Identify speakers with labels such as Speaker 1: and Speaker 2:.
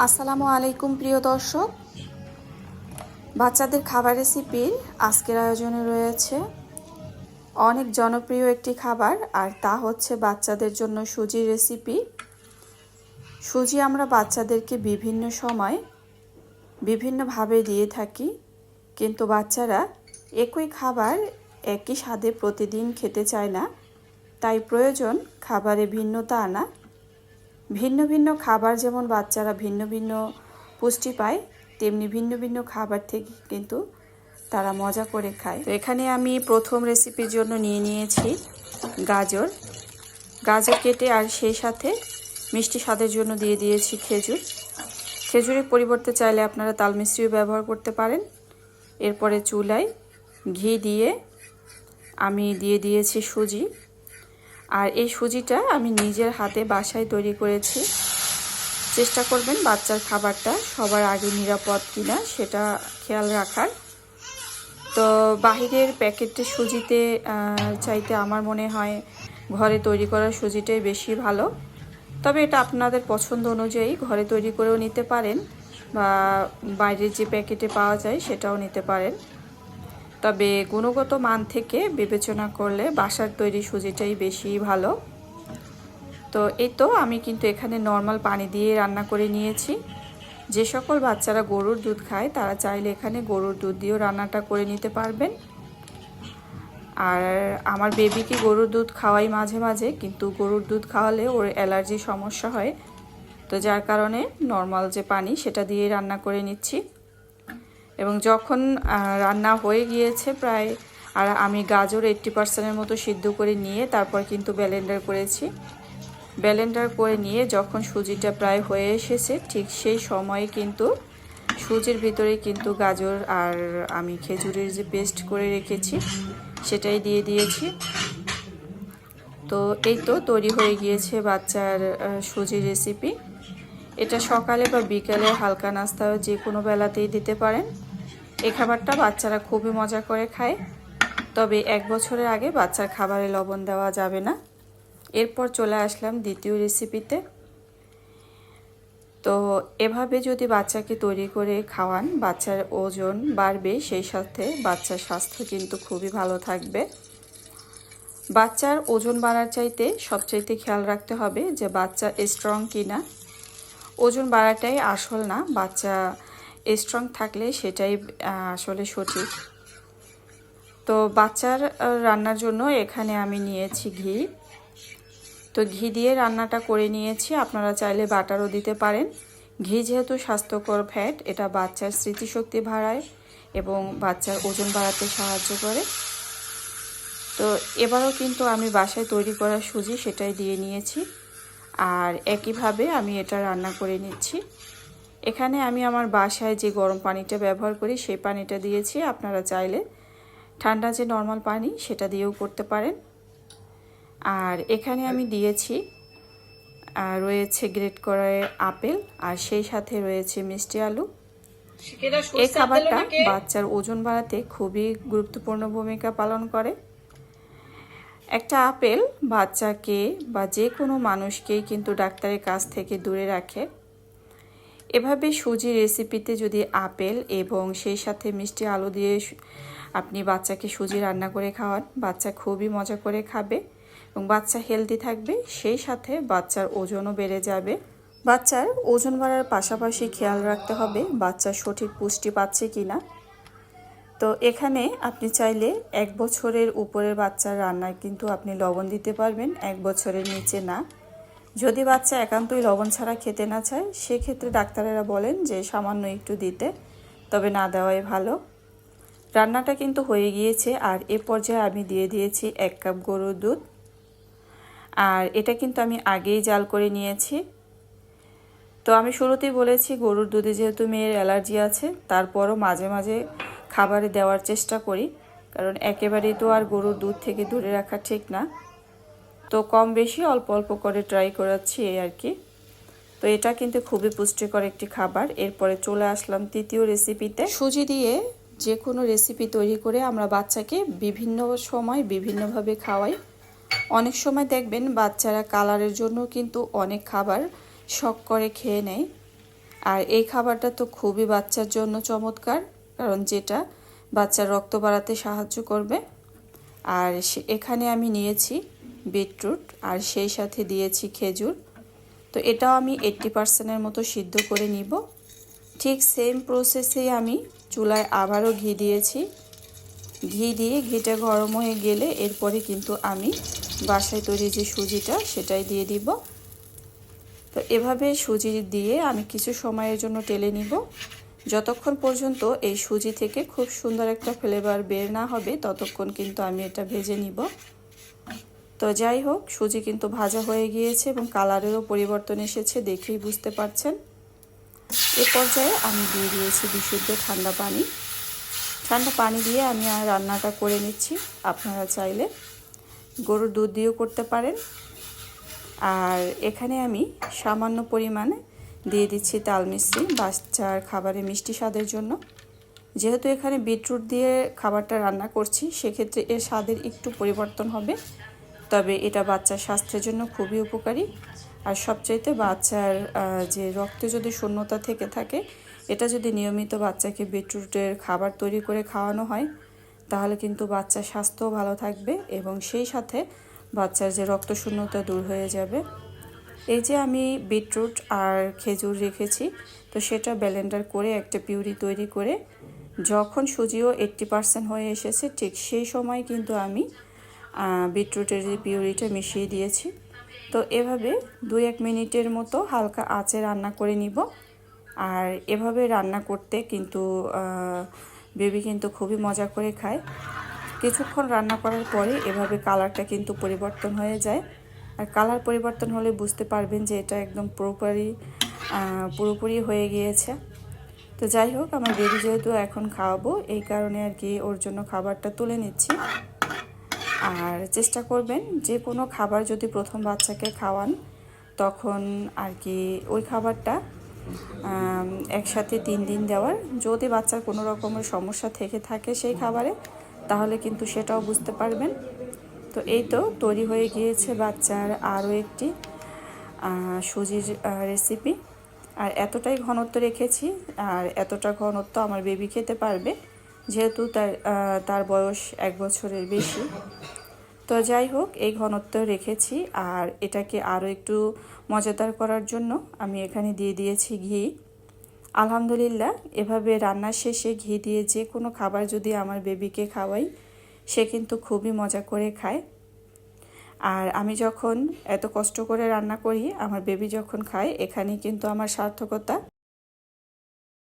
Speaker 1: আসসালামু আলাইকুম, প্রিয় দর্শক। বাচ্চাদের খাবার রেসিপির আজকের আয়োজনে রয়েছে অনেক জনপ্রিয় একটি খাবার, আর তা হচ্ছে বাচ্চাদের জন্য সুজির রেসিপি সুজি আমরা বাচ্চাদেরকে বিভিন্ন সময় বিভিন্নভাবে দিয়ে থাকি, কিন্তু বাচ্চারা একই খাবার একই স্বাদে প্রতিদিন খেতে চায় না, তাই প্রয়োজন খাবারে ভিন্নতা আনা। ভিন্ন ভিন্ন খাবার যেমন বাচ্চারা ভিন্ন ভিন্ন পুষ্টি পায়, তেমনি ভিন্ন ভিন্ন খাবার থেকে কিন্তু তারা মজা করে খায়। এখানে আমি প্রথম রেসিপির জন্য নিয়ে নিয়েছি গাজর। গাজর কেটে আর সেই সাথে মিষ্টি স্বাদের জন্য দিয়ে দিয়েছি খেজুর। খেজুরের পরিবর্তে চাইলে আপনারা তাল মিষ্টিও ব্যবহার করতে পারেন। এরপরে চুলায় ঘি দিয়ে আমি দিয়ে দিয়েছি সুজি। আর এই সুজিটা আমি নিজের হাতে বাসায় তৈরি করেছি। চেষ্টা করবেন বাচ্চার খাবারটা সবার আগে নিরাপদ কিনা সেটা খেয়াল রাখার। তো বাহিরের প্যাকেটের সুজিতে চাইতে আমার মনে হয় ঘরে তৈরি করা সুজিটাই বেশি ভালো। তবে এটা আপনাদের পছন্দ অনুযায়ী ঘরে তৈরি করেও নিতে পারেন বা বাইরের যে প্যাকেটে পাওয়া যায় সেটাও নিতে পারেন। তবে গুণগত মান থেকে বিবেচনা করলে বাসার তৈরি সুজিটাই বেশি ভালো। তো এই তো আমি কিন্তু এখানে নর্মাল পানি দিয়ে রান্না করে নিয়েছি। যে সকল বাচ্চারা গরুর দুধ খায়, তারা চাইলে এখানে গরুর দুধ দিয়েও রান্নাটা করে নিতে পারবেন। আর আমার বেবিকে গরুর দুধ খাওয়াই মাঝে মাঝে, কিন্তু গরুর দুধ খাওয়ালে ওর অ্যালার্জি সমস্যা হয়। তো যার কারণে নর্মাল যে পানি, সেটা দিয়ে রান্না করে নিচ্ছি। এবং যখন রান্না হয়ে গিয়েছে প্রায়, আর আমি গাজর এইট্টি পার্সেন্টের মতো সিদ্ধ করে নিয়ে তারপর কিন্তু ব্যালেন্ডার করেছি। ব্যালেন্ডার করে নিয়ে যখন সুজিটা প্রায় হয়ে এসেছে, ঠিক সেই সময়ে কিন্তু সুজির ভিতরে কিন্তু গাজর আর আমি খেজুরের যে পেস্ট করে রেখেছি, সেটাই দিয়ে দিয়েছি। তো এই তো তৈরি হয়ে গিয়েছে বাচ্চার সুজির রেসিপি এটা সকালে বা বিকালে হালকা নাস্তা যে কোনো বেলাতেই দিতে পারেন। এই খাবারটা বাচ্চারা খুবই মজা করে খায়। তবে এক বছরের আগে বাচ্চার খাবারে লবণ দেওয়া যাবে না। এরপর চলে আসলাম দ্বিতীয় রেসিপিতে তো এভাবে যদি বাচ্চাকে তৈরি করে খাওয়ান, বাচ্চার ওজন বাড়বে, সেই সাথে বাচ্চার স্বাস্থ্য কিন্তু খুবই ভালো থাকবে। বাচ্চার ওজন বাড়ার চাইতে সবচাইতে খেয়াল রাখতে হবে যে বাচ্চা স্ট্রং কিনা। ওজন বাড়াটাই আসল না, বাচ্চা স্ট্রং থাকলে সেটাই আসলে সঠিক। তো বাচ্চার রান্নার জন্য এখানে আমি নিয়েছি ঘি। তো ঘি দিয়ে রান্নাটা করে নিয়েছি। আপনারা চাইলে বাটারও দিতে পারেন। ঘি যেহেতু স্বাস্থ্যকর ফ্যাট, এটা বাচ্চার স্মৃতিশক্তি বাড়ায় এবং বাচ্চার ওজন বাড়াতে সাহায্য করে। তো এবারও কিন্তু আমি বাসায় তৈরি করা সুজি সেটাই দিয়ে নিয়েছি। আর একইভাবে আমি এটা রান্না করে নিচ্ছি। এখানে আমি আমার বাসায় যে গরম পানিটা ব্যবহার করি সেই পানিটা দিয়েছি। আপনারা চাইলে ঠান্ডা যে নর্মাল পানি সেটা দিয়েও করতে পারেন। আর এখানে আমি দিয়েছি রয়েছে গ্রেট করা আপেল আর সেই সাথে রয়েছে মিষ্টি আলু। এই খাবারটা বাচ্চার ওজন বাড়াতে খুবই গুরুত্বপূর্ণ ভূমিকা পালন করে। একটা আপেল বাচ্চাকে বা যে কোনো মানুষকেই কিন্তু ডাক্তারের কাছ থেকে দূরে রাখে। এভাবে সুজি রেসিপিতে যদি আপেল এবং সেই সাথে মিষ্টি আলু দিয়ে আপনি বাচ্চাকে সুজি রান্না করে খাওয়ান, বাচ্চা খুবই মজা করে খাবে এবং বাচ্চা হেলদি থাকবে, সেই সাথে বাচ্চার ওজনও বেড়ে যাবে। বাচ্চার ওজন বাড়ার পাশাপাশি খেয়াল রাখতে হবে বাচ্চার সঠিক পুষ্টি পাচ্ছে কি না তো এখানে আপনি চাইলে এক বছরের উপরের বাচ্চার রান্নায় কিন্তু আপনি লবণ দিতে পারবেন, এক বছরের নিচে না। যদি বাচ্চা একান্তই লবণ ছাড়া খেতে না চায়, সেক্ষেত্রে ডাক্তারেরা বলেন যে সামান্য একটু দিতে, তবে না দেওয়াই ভালো। রান্নাটা কিন্তু হয়ে গিয়েছে, আর এ পর্যায়ে আমি দিয়ে দিয়েছি এক কাপ গরুর দুধ। আর এটা কিন্তু আমি আগেই জাল করে নিয়েছি। তো আমি শুরুতেই বলেছি, গরুর দুধে যেহেতু মেয়ের অ্যালার্জি আছে, তারপরও মাঝে মাঝে খাবারে দেওয়ার চেষ্টা করি। কারণ একেবারেই তো আর গরুর দুধ থেকে দূরে রাখা ঠিক না। তো কম বেশি অল্প অল্প করে ট্রাই করাচ্ছি এই আর কি। তো এটা কিন্তু খুবই পুষ্টিকর একটি খাবার। এরপরে চলে আসলাম তৃতীয় রেসিপিতে সুজি দিয়ে যে কোনো রেসিপি তৈরি করে আমরা বাচ্চাকে বিভিন্ন সময় বিভিন্নভাবে খাওয়াই। অনেক সময় দেখবেন বাচ্চারা কালারের জন্য কিন্তু অনেক খাবার শখ করে খেয়ে নেয়। আর এই খাবারটা তো খুবই বাচ্চার জন্য চমৎকার, কারণ যেটা বাচ্চার রক্ত বাড়াতে সাহায্য করবে। আর এখানে আমি নিয়েছি বিটরুট আর সেই সাথে দিয়েছি খেজুর। তো এটাও আমি এইট্টি পার্সেন্টের মতো সিদ্ধ করে নিব। ঠিক সেম প্রসেসেই আমি চুলায় আবারও ঘি দিয়েছি। ঘি দিয়ে ঘিটা গরম হয়ে গেলে এরপরে কিন্তু আমি বাসায় তৈরি যে সুজিটা সেটাই দিয়ে দিব। তো এভাবে সুজি দিয়ে আমি কিছু সময়ের জন্য টেলে নিব। যতক্ষণ পর্যন্ত এই সুজি থেকে খুব সুন্দর একটা ফ্লেভার বের না হবে, ততক্ষণ কিন্তু আমি এটা ভেজে নিব। তো যাই হোক, সুজি কিন্তু ভাজা হয়ে গিয়েছে এবং কালারেরও পরিবর্তন এসেছে দেখেই বুঝতে পারছেন। এ পর্যায়ে আমি দিয়ে দিয়েছি বিশুদ্ধ ঠান্ডা পানি। ঠান্ডা পানি দিয়ে আমি আর রান্নাটা করে নিচ্ছি, আপনারা চাইলে। গরুর দুধ দিয়েও করতে পারেন। আর এখানে আমি সামান্য পরিমাণে দিয়ে দিচ্ছি তাল মিশ্রি বাচ্চার খাবারে মিষ্টি স্বাদের জন্য। যেহেতু এখানে বিটরুট দিয়ে খাবারটা রান্না করছি, সেক্ষেত্রে এর স্বাদের একটু পরিবর্তন হবে। তবে এটা বাচ্চার স্বাস্থ্যের জন্য খুবই উপকারী। আর সবচাইতে বাচ্চার যে রক্তে যদি শূন্যতা থেকে থাকে, এটা যদি নিয়মিত বাচ্চাকে বিটরুটের খাবার তৈরি করে খাওয়ানো হয়, তাহলে কিন্তু বাচ্চার স্বাস্থ্যও ভালো থাকবে এবং সেই সাথে বাচ্চার যে রক্ত শূন্যতা দূর হয়ে যাবে। এই যে আমি বিটরুট আর খেজুর রেখেছি, তো সেটা ব্যালেন্ডার করে একটা পিউরি তৈরি করে, যখন সুজিও এইট্টি পারসেন্ট হয়ে এসেছে, ঠিক সেই সময় কিন্তু আমি বিটরুটের যে পিউরিটা মিশিয়ে দিয়েছি। তো এভাবে দুই এক মিনিটের মতো হালকা আঁচে রান্না করে নিব। আর এভাবে রান্না করতে কিন্তু বেবি কিন্তু খুবই মজা করে খায়। কিছুক্ষণ রান্না করার পরে এভাবে কালারটা কিন্তু পরিবর্তন হয়ে যায়। আর কালার পরিবর্তন হলে বুঝতে পারবেন যে এটা একদম পুরোপুরি পুরোপুরি হয়ে গিয়েছে। তো যাই হোক, আমার বেবি যেহেতু এখন খাওয়াবো, এই কারণে আর কি ওর জন্য খাবারটা তুলে নিচ্ছি। আর চেষ্টা করবেন যে কোনো খাবার যদি প্রথম বাচ্চাকে খাওয়ান, তখন আর কি ওই খাবারটা একসাথে তিন দিন দেওয়ার। যদি বাচ্চার কোনো রকমের সমস্যা থেকে থাকে সেই খাবারে, তাহলে কিন্তু সেটাও বুঝতে পারবেন। তো এই তো তৈরি হয়ে গিয়েছে বাচ্চার আরও একটি সুজির রেসিপি আর এতটাই ঘনত্ব রেখেছি, আর এতটা ঘনত্ব আমার বেবি খেতে পারবে। যেহেতু তার তার বয়স এক বছরের বেশি। তো যাই হোক, এই ঘনত্ব রেখেছি আর এটাকে আরও একটু মজাদার করার জন্য আমি এখানে দিয়ে দিয়েছি ঘি। আলহামদুলিল্লাহ, এভাবে রান্নার শেষে ঘি দিয়ে যে কোনো খাবার যদি আমার বেবিকে খাওয়াই, সে কিন্তু খুবই মজা করে খায়। আর আমি যখন এত কষ্ট করে রান্না করি, আমার বেবি যখন খায়, এখানেই কিন্তু আমার সার্থকতা।